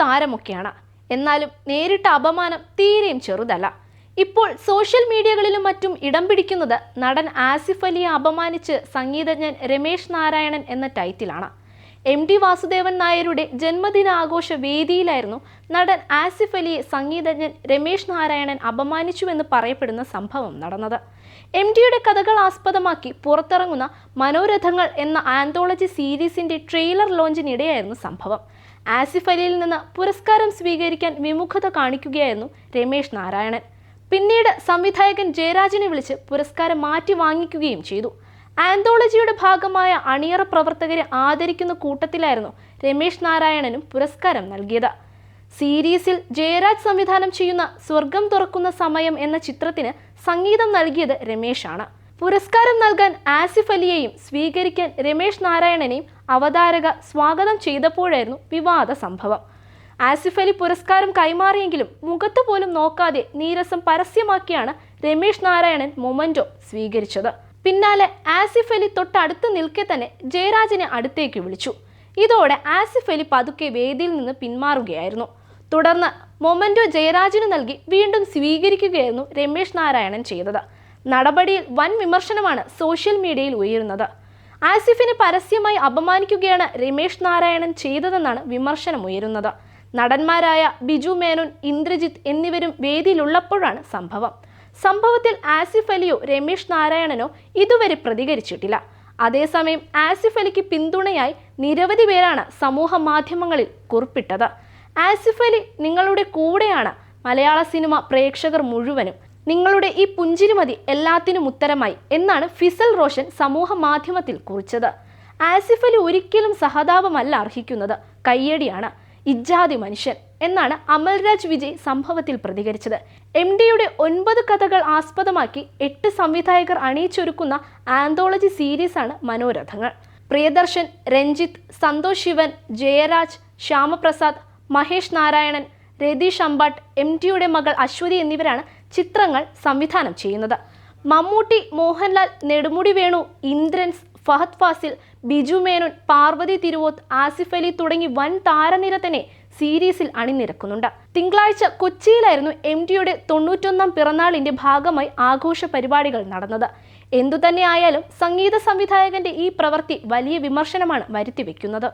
താരമൊക്കെയാണ്. എന്നാലും നേരിട്ട അപമാനം തീരെയും ചെറുതല്ല. ഇപ്പോൾ സോഷ്യൽ മീഡിയകളിലും മറ്റും ഇടം പിടിക്കുന്നത് നടൻ ആസിഫ് അലിയെ അപമാനിച്ച് സംഗീതജ്ഞൻ രമേശ് നാരായണൻ എന്ന ടൈറ്റിലാണ്. എം ടി വാസുദേവൻ നായരുടെ ജന്മദിനാഘോഷ വേദിയിലായിരുന്നു നടൻ ആസിഫ് അലിയെ സംഗീതജ്ഞൻ രമേശ് നാരായണൻ അപമാനിച്ചുവെന്ന് പറയപ്പെടുന്ന സംഭവം നടന്നത്. എം ടിയുടെ കഥകൾ ആസ്പദമാക്കി പുറത്തിറങ്ങുന്ന മനോരഥങ്ങൾ എന്ന ആന്തോളജി സീരീസിന്റെ ട്രെയിലർ ലോഞ്ചിനിടെയായിരുന്നു സംഭവം. ആസിഫ് അലിയിൽ നിന്ന് പുരസ്കാരം സ്വീകരിക്കാൻ വിമുഖത കാണിക്കുകയായിരുന്നു രമേശ് നാരായണൻ. പിന്നീട് സംവിധായകൻ ജയരാജനെ വിളിച്ച് പുരസ്കാരം മാറ്റി വാങ്ങിക്കുകയും ചെയ്തു. ആന്തോളജിയുടെ ഭാഗമായ അണിയറ പ്രവർത്തകരെ ആദരിക്കുന്ന കൂട്ടത്തിലായിരുന്നു രമേശ് നാരായണനും പുരസ്കാരം നൽകിയത്. സീരീസിൽ ജയരാജ് സംവിധാനം ചെയ്യുന്ന സ്വർഗം തുറക്കുന്ന സമയം എന്ന ചിത്രത്തിന് സംഗീതം നൽകിയത് രമേശാണ്. പുരസ്കാരം നൽകാൻ ആസിഫ് അലിയെയും സ്വീകരിക്കാൻ രമേശ് നാരായണനെയും അവതാരക സ്വാഗതം ചെയ്തപ്പോഴായിരുന്നു വിവാദ സംഭവം. ആസിഫ് അലി പുരസ്കാരം കൈമാറിയെങ്കിലും മുഖത്ത് പോലും നോക്കാതെ നീരസം പരസ്യമാക്കിയാണ് രമേശ് നാരായണൻ മൊമന്റോ സ്വീകരിച്ചത്. പിന്നാലെ ആസിഫ് അലി തൊട്ടടുത്ത് നിൽക്കെ തന്നെ ജയരാജനെ അടുത്തേക്ക് വിളിച്ചു. ഇതോടെ ആസിഫ് അലി പതുക്കെ വേദിയിൽ നിന്ന് പിന്മാറുകയായിരുന്നു. തുടർന്ന് മൊമന്റോ ജയരാജന് നൽകി വീണ്ടും സ്വീകരിക്കുകയായിരുന്നു രമേശ് നാരായണൻ ചെയ്തത്. നടപടിയിൽ വൻ വിമർശനമാണ് സോഷ്യൽ മീഡിയയിൽ ഉയരുന്നത്. ആസിഫിനെ പരസ്യമായി അപമാനിക്കുകയാണ് രമേശ് നാരായണൻ ചെയ്തതെന്നാണ് വിമർശനം ഉയരുന്നത്. നടന്മാരായ ബിജു മേനോൻ ഇന്ദ്രജിത്ത് എന്നിവരും വേദിയിലുള്ളപ്പോഴാണ് സംഭവം. സംഭവത്തിൽ ആസിഫ് അലിയോ രമേശ് നാരായണനോ ഇതുവരെ പ്രതികരിച്ചിട്ടില്ല. അതേസമയം ആസിഫ് അലിക്ക് പിന്തുണയായി നിരവധി പേരാണ് സമൂഹ മാധ്യമങ്ങളിൽ കുറിപ്പിട്ടത്. ആസിഫ് അലി നിങ്ങളുടെ കൂടെയാണ്. മലയാള സിനിമ പ്രേക്ഷകർ മുഴുവനും. നിങ്ങളുടെ ഈ പുഞ്ചിരിമതി എല്ലാത്തിനും ഉത്തരമായി എന്നാണ് ഫിസൽ റോഷൻ സമൂഹ മാധ്യമത്തിൽ കുറിച്ചത്. ആസിഫ് അലി ഒരിക്കലും സഹതാപമല്ല അർഹിക്കുന്നത്. കയ്യടിയാണ്. ഇജ്ജാതി മനുഷ്യൻ എന്നാണ് അമൽരാജ് വിജയ് സംഭവത്തിൽ പ്രതികരിച്ചത്. എം ഡിയുടെ ഒൻപത് കഥകൾ ആസ്പദമാക്കി എട്ട് സംവിധായകർ അണിയിച്ചൊരുക്കുന്ന ആന്തോളജി സീരീസാണ് മനോരഥങ്ങൾ. പ്രിയദർശൻ രഞ്ജിത്ത് സന്തോഷ് ശിവൻ ജയരാജ് ശ്യാമപ്രസാദ് മഹേഷ് നാരായണൻ രതീഷ് അമ്പാട്ട് എം ടിയുടെ മകൾ അശ്വതി എന്നിവരാണ് ചിത്രങ്ങൾ സംവിധാനം ചെയ്യുന്നത്. മമ്മൂട്ടി മോഹൻലാൽ നെടുമുടി വേണു ഇന്ദ്രൻസ് ഫഹദ് ഫാസിൽ ബിജു മേനോൻ പാർവതി തിരുവോത്ത് ആസിഫ് അലി തുടങ്ങി വൻ താരനിര തന്നെ സീരീസിൽ അണിനിരക്കുന്നുണ്ട്. തിങ്കളാഴ്ച കൊച്ചിയിലായിരുന്നു എം ടിയുടെ തൊണ്ണൂറ്റൊന്നാം പിറന്നാളിന്റെ ഭാഗമായി ആഘോഷ പരിപാടികൾ നടന്നത്. എന്തുതന്നെയായാലും സംഗീത സംവിധായകന്റെ ഈ പ്രവൃത്തി വലിയ വിമർശനമാണ് വരുത്തിവെക്കുന്നത്.